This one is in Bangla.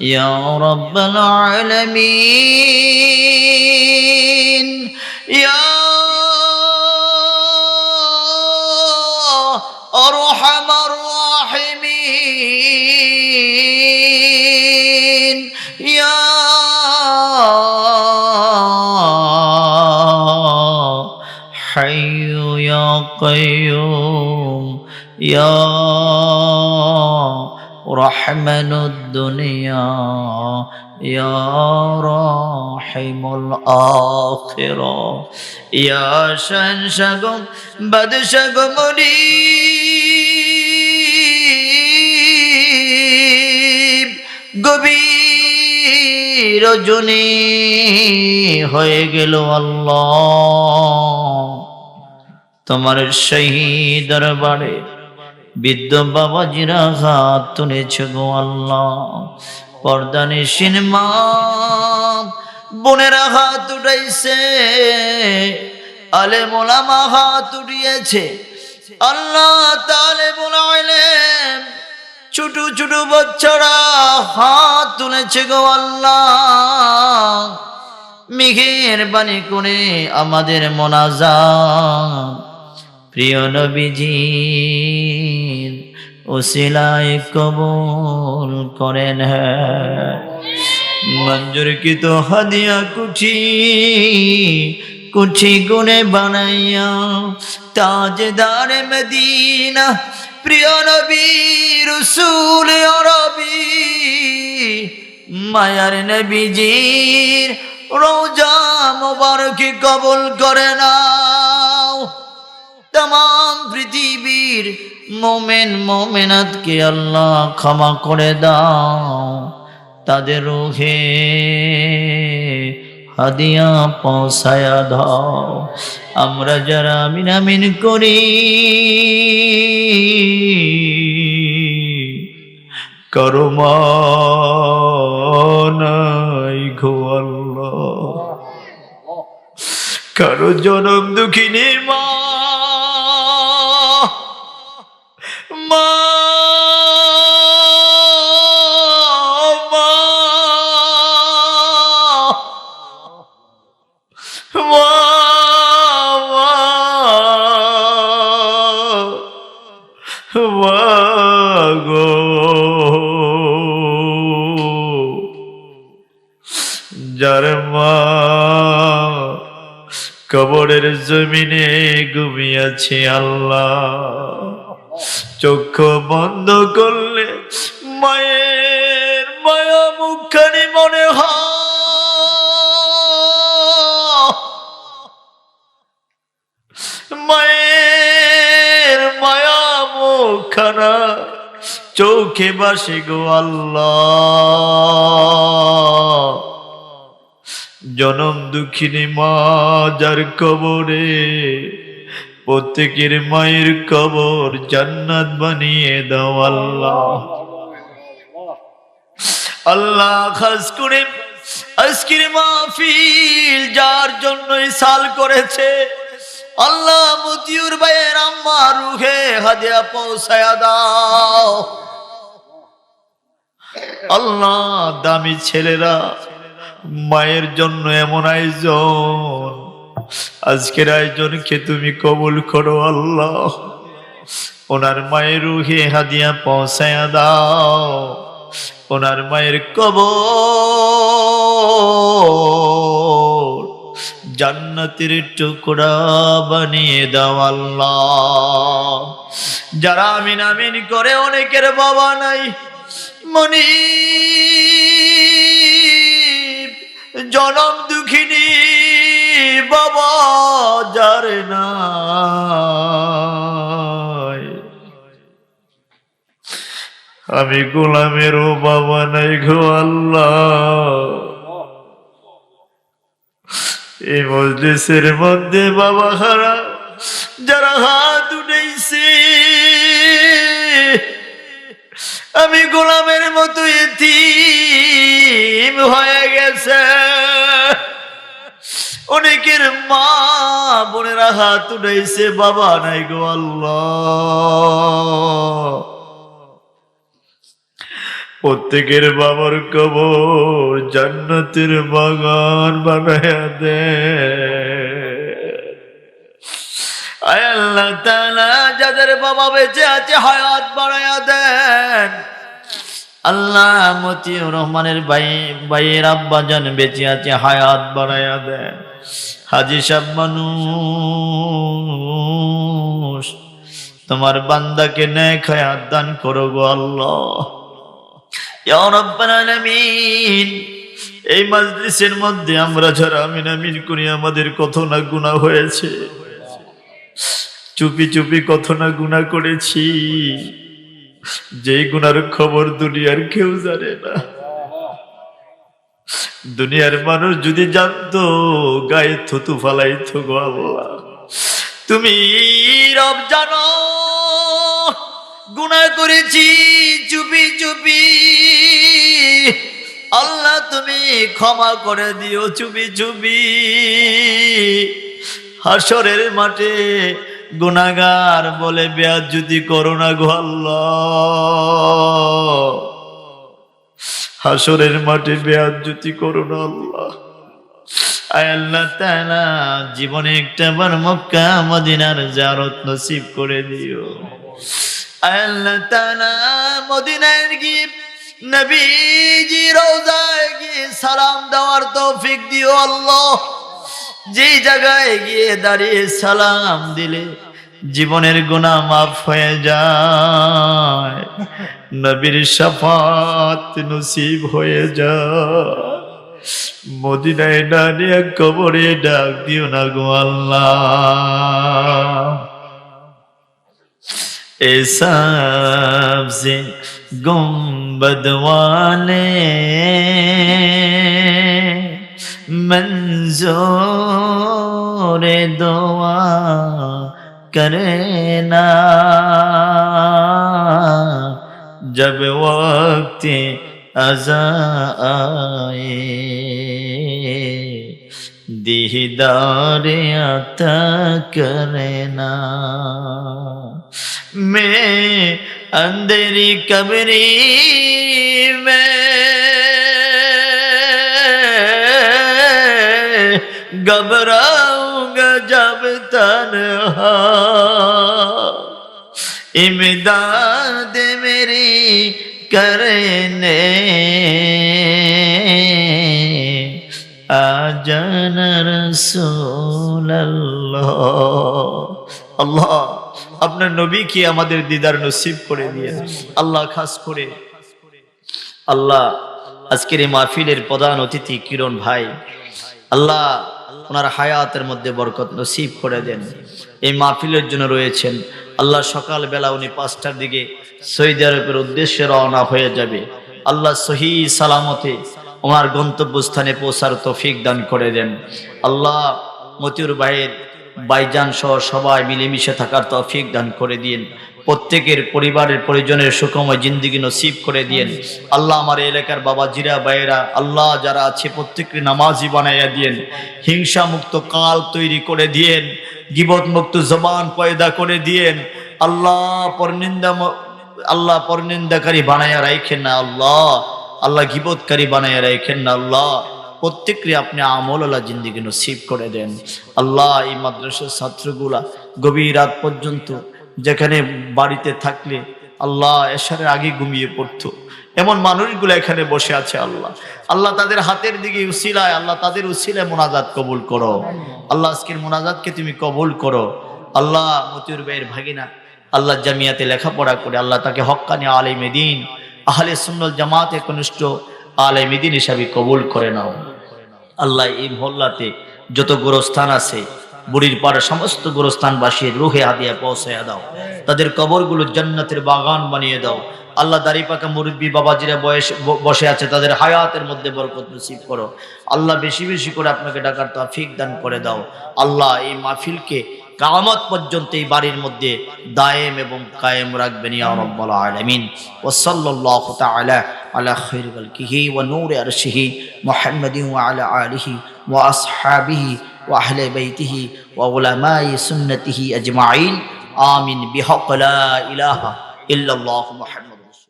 يا رب العالمين. يا أرحم الراحمين. يا حي يا قيوم. يا رحمن الدنيا يا راحم الآخرة يا شنشقم بدشقم منيب গভীর রজনী হয়ে গেল আল্লাহ তোমার সেই দরবারে বৃদ্ধ বাবাজিরা হাত তুলেছে গো আল্লাহ। পর্দানে সিনেমা বোনেরা হাত উঠাইছে আলে মোলামা হাত উঠিয়েছে। আল্লাহ তালে বলাইলেন ছোট ছোট বাচ্চারা হাত তুলেছে গো আল্লাহ। মেঘের বাণী করে আমাদের মনাজাত। প্রিয় নবীজির ওসিলায় কবুল করেন হ্যাঁ। মঞ্জুর কি তো হাদিয়া কুঠি কুঠি গুনে বানাইয়া তাজদার মদিনা, প্রিয় নবী রসুল রবি মায়ার নবীজির রোজা মোবারক কবুল করে নাও পৃথিবীর মোমেন মোমেনাতকে আল্লাহ ক্ষমা করে দাও। তাদের রুহে হাদিয়া পৌঁছায়া দাও। আমরা যারা আমিন আমিন করি করমানাই গো আল্লাহ। কারও জনম দুঃখিনী মা কবরের জমিনে ঘুমিয়াছে আল্লাহ। চক্ষু বন্ধ করলে মায়ের মায়া মুখখানি মনে হয়। মায়ের মায়া মুখখানা চোখে বাসে গো আল্লাহ। জনম দুঃখিনী মা যার কবরে, প্রত্যেকের মায়ের কবর জান্নাত বানিয়ে দাও আল্লাহ। আল্লাহ খাস করে আজকের মাহফিল যার জন্য সাল করেছে। আল্লাহ মতিউর ভাইয়ের আম্মা রুহে হাদিয়া পৌঁছায়া দাও। আল্লাহ দামি ছেলেরা মায়ের জন্য এমন আয়োজন। আজকের আয়োজনকে তুমি কবুল করো আল্লাহ। ওনার মায়ের রুহে হাদিয়া পৌঁছায়া দাও। ওনার মায়ের কবর জান্নাতের টুকরা বানিয়ে দাও আল্লাহ। যারা আমিন আমিন করে অনেকের বাবা নাই মনি জনম দুঃখিনী বাবা যারে না আমি গোলামেরও বাবা নাই গো আল্লাহ। এই মধ্যে বাবা হারা, যারা হাত উঠেছে আমি গোলামের মতো এতিম হয়ে গেছে। অনেকের মা বোনেরা হাত উঠাইছে, বাবা নাই গো প্রত্যেকের বাবার কবর জান্নাতের বাগান বানায়া দে। আয় আল্লাহ তাআলা, যাদের বাবা বেঁচে আছে, হায়াত বাড়ায়া দেন। আল্লাহ মতিউর রহমানের ভাই, ভাইয়ের আব্বা জান বেঁচে আছে, হায়াত বাড়ায়া দেন। হাজি সাহেব, মানুষ, তোমার বান্দাকে নেক হায়াত দান করো গো আল্লাহ। এই মজলিসের মধ্যে আমরা যারা আমিন আমিন করি, আমাদের কত না গুনাহ হয়েছে। চুপি চুপি কত না গুনাহ করেছি। যে গুনার খবর দুনিয়ার কেউ জানে না। দুনিয়ার মানুষ যদি জানতো, গায়ে থুতু ফালাইতো গো আল্লাহ। তুমি রব জানো, গুনাহ করেছি চুপি চুপি। আল্লাহ তুমি ক্ষমা করে দিও চুপি চুপি। হাসরের মাঠে গুনাগার বলে বেয়াজ যদি করো না গো আল্লাহ। হাসরের মাঠে বেয়াজ যদি করো না আল্লাহ। আল্লাহ জীবনে একটা বার মক্কা, মদিনার জারত নসিব করে দিও। আল্লাহ তাআলা, মদিনায় গিয়ে নবীজি রওজায় গিয়ে সালাম দেওয়ার তৌফিক দিও আল্লাহ। যেই জায়গায় গিয়ে দাঁড়িয়ে সালাম দিলে জীবনের গুণা মাফ হয়ে যায়, নবীর সাফাত নসিব হয়ে যায়। মদিনায় না নিয়ে কবরে ডাক দিও না গো আল্লাহ। এসাব সে গুম্বদ ওয়ালে मंजूर दुआ करना। जब वक्त अजा आए दीदार अता करना मैं अंधेरी कबरी में घबराऊंगा जब तन्हा इमदाद मेरी करने আজান রসুল আল্লাহ আপনার নবী কি আমাদের দিদার নসিব করে দিয়ে আল্লাহ খাস করে আল্লাহ আজকের এই মাহফিলের প্রধান অতিথি কিরণ ভাই আল্লাহ ওনার হায়াতের মধ্যে বরকত নসিব করে দেন। এই মাহফিলের জন্য রয়েছেন। আল্লাহ সকালবেলা উনি পাঁচটার দিকে সৌদি আরবের উদ্দেশ্যে রওনা হয়ে যাবে। আল্লাহ সহি সালামতে ওনার গন্তব্যস্থানে পৌঁছার তৌফিক দান করে দেন। আল্লাহ মতিউর ভাইয়ের বাইজান সহ সবাই মিলেমিশে থাকার তৌফিক দান করে দিন প্রত্যেকের পরিবারের পরিজনের সুখময় জিন্দিগি নসিব করে দিন আল্লাহ আমার এলাকার বাবা, জিরা বাইরা আল্লাহ যারা আছে প্রত্যেককে নামাজি বানাইয়া দিয়েন। হিংসা মুক্ত কাল তৈরি করে দিয়েন। গিবত মুক্ত জবান পয়দা করে দিয়েন। আল্লাহ পরনিন্দা আল্লাহ পরনিন্দাকারী বানাইয়া রাখেন না আল্লাহ। আল্লাহ গিবতকারী বানাইয়া রাখেন না আল্লাহ। প্রত্যেককে আপনি আমল আল্লাহ জিন্দিগি নসিব করে দেন। আল্লাহ এই মাদ্রাসার ছাত্রগুলা গভীর রাত পর্যন্ত যেখানে বাড়িতে থাকলে আল্লাহ এসারের আগে ঘুমিয়ে পড়তো। এমন মানুষগুলো এখানে বসে আছে আল্লাহ। আল্লাহ তাদের হাতের দিকে উসিলায়, আল্লাহ তাদের উসিলায় মোনাজাত কবুল করো। আল্লাহ আজকের মোনাজাতকে তুমি কবুল করো। আল্লাহ মতিউর ভাইয়ের ভাগিনা আল্লাহ জামিয়াতে লেখাপড়া করে, আল্লাহ তাকে হক্কানি আলিমে দিন আহলে সুন্নল জামাতে কনিষ্ঠ আলেম দিন হিসাবে কবুল করে নাও। আল্লাহ এই মহল্লাতে যত গোরস্থান আছে, বুড়ির পাড়া সমস্ত গোরস্থানবাসীর রুহে হাদিয়া পৌঁছাইয়া দাও। তাদের কবরগুলো জান্নাতের বাগান বানিয়ে দাও। আল্লাহ দাড়ি পাকা মুরব্বী বাবাজিরা বয়স বসে আছে, তাদের হায়াতের মধ্যে বরকত নসিব করো। আল্লাহ বেশি বেশি করে আপনাকে ডাকার তৌফিক দান করে দাও। আল্লাহ এই মাহফিলকে কামত পর্যন্ত এই বাড়ির মধ্যে দায়েম এবং কায়েম রাখবেন ইয়া রাব্বাল আলামিন। ওয়া সাল্লাল্লাহু তাআলা আলা খায়রি খালকিহি ওয়া নূরি আরশিহি মুহাম্মাদিন ওয়া আলা আলিহি ওয়া আসহাবিহি ওয়া আহলি বাইতিহি ওয়া উলামাই সুন্নতিহি আজমাইন আমিন বিহক